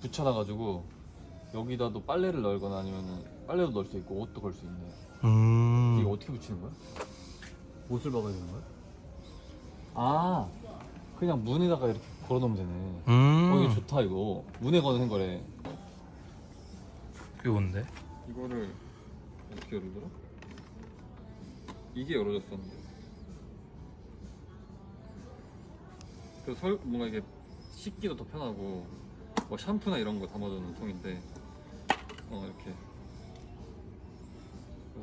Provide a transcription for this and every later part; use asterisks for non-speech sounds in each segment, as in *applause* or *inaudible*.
붙여놔가지고 여기다도 빨래를 널거나 아니면은 빨래도 넣을 수 있고 옷도 걸 수 있네. 음. 이거 어떻게 붙이는 거야? 옷을 박아야 되는 거야? 아 그냥 문에다가 이렇게 걸어놓으면 되네. 음. 어 이거 좋다 이거. 문에 거는 거래. 뭔데? 이거를 어떻게 열더라? 이게 열어졌었는데. 그래서 설 뭔가 이게 씻기도 더 편하고 뭐 샴푸나 이런 거 담아두는 통인데 어 이렇게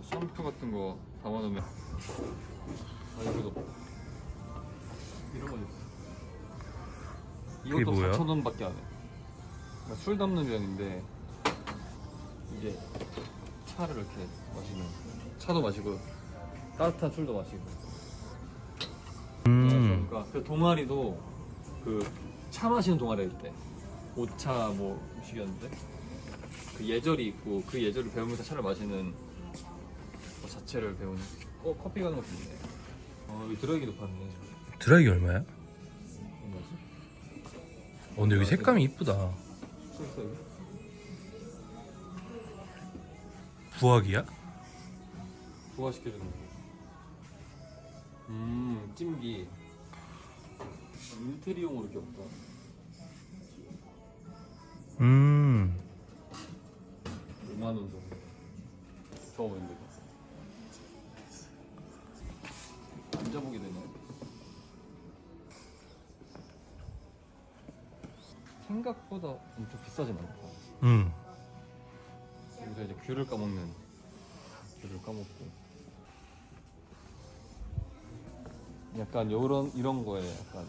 샴푸 같은 거 담아놓으면 아 여기도 이런 거 이것도 뭐야? 4,000원밖에 안 해. 그러니까 술 담는 병인데 이게 차를 이렇게 마시면 차도 마시고 따뜻한 술도 마시고 음. 그러니까 그 동아리도 그 차 마시는 동아리 할때 오차 뭐 음식이었는데 그 예절이 있고 그 예절을 배우면서 차를 마시는 거 자체를 배우는 어 커피 가는 것도 있네 어 여기 드라이기도 파네 드라이기 얼마야? 뭐지? 어, 근데 여기 색감이 이쁘다. 써 있어 여기? 부화기야? 부화시켜주는 거. 음, 찜기. 인테리어용으로 이렇게 없다. 음. 5만 원 정도. 좋아 보이는데. 앉아보게 되네. 생각보다 엄청 비싸진 않다. 음. 여기서 이제 귤을 까먹는 귤을 까먹고 약간 요런 이런 거에 약간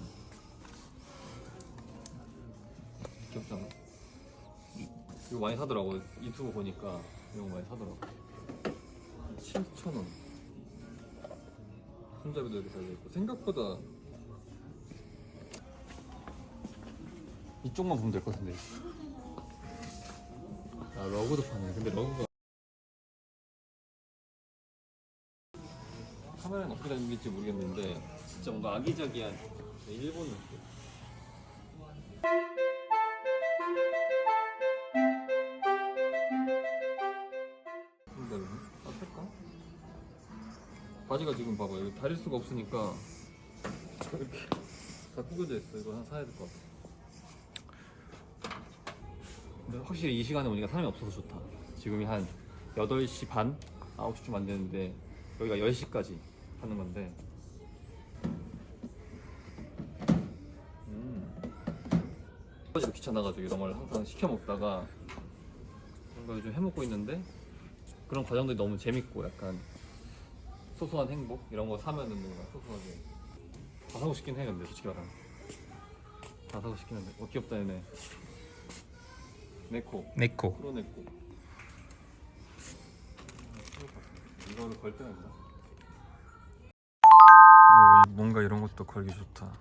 귀엽잖아 이거 많이 사더라고. 유튜브 보니까 이런 거 많이 사더라고. 7,000원. 손잡이도 이렇게 달려있고. 생각보다 이쪽만 보면 될 것 같은데. 아 러그도 파네. 근데 러그가 카메라는 어떻게 담길지 모르겠는데 진짜 뭔가 아기자기한 일본 느낌 바지가 지금 봐봐 여기 다릴 수가 없으니까 *laughs* 이렇게 다 구겨져 있어 이거 하나 사야 될 것 같아 근데 확실히 이 시간에 오니까 사람이 없어서 좋다. 지금이 한 8시 반? 9시쯤 안 되는데 여기가 10시까지 하는 건데 음. 가지고 귀찮아가지고 이런 걸 항상 시켜 먹다가 걸 요즘 해먹고 있는데 그런 과정들이 너무 재밌고 약간 소소한 행복? 이런 거 사면은 뭔가 소소하게. 다 사고 싶긴 해 근데 솔직히 말하면. 다 사고 싶긴 한데. 어 귀엽다 얘네. 네코. 네코. 프로 네코. 이거를 걸 때가 있나? 오, 뭔가 이런 것도 걸기 좋다